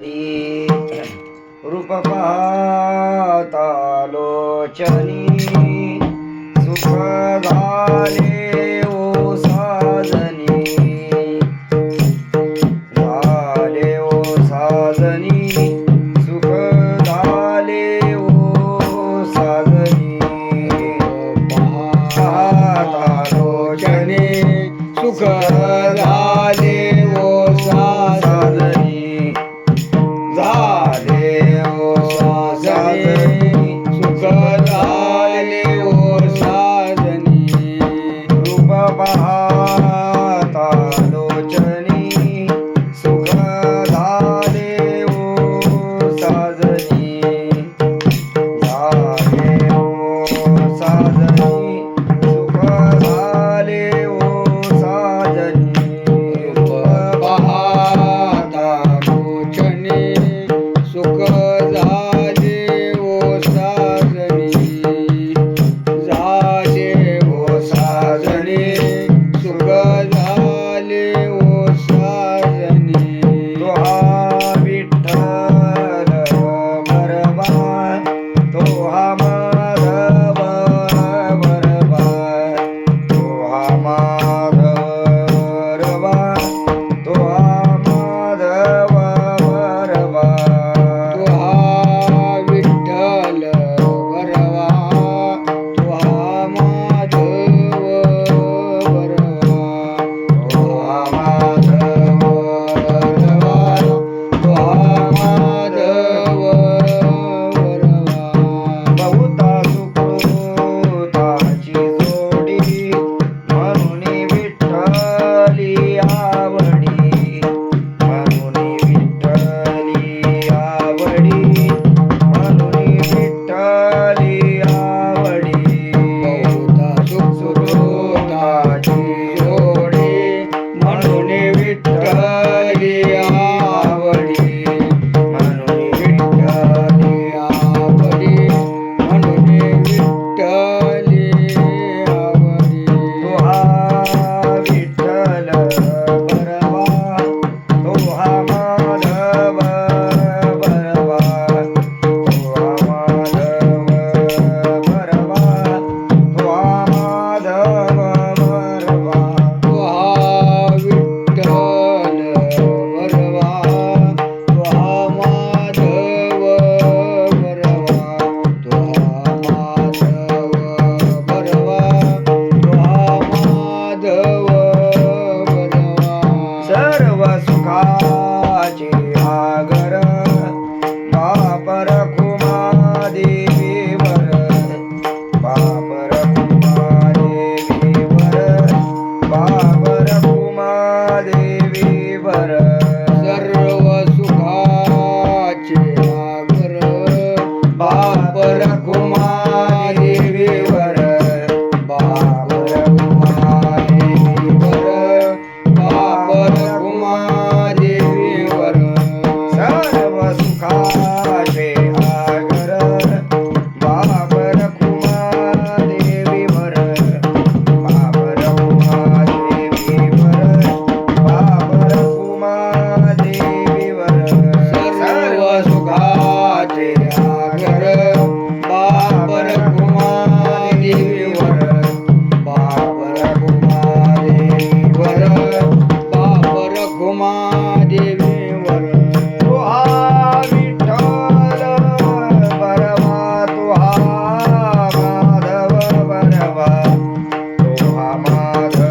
रूपपातालोचनी सुखदाले ओ साधनी. झाले ओ साधनी सुखदाले ओ साधनी. पातालोचने सुखदाले Thank you. Sagrada.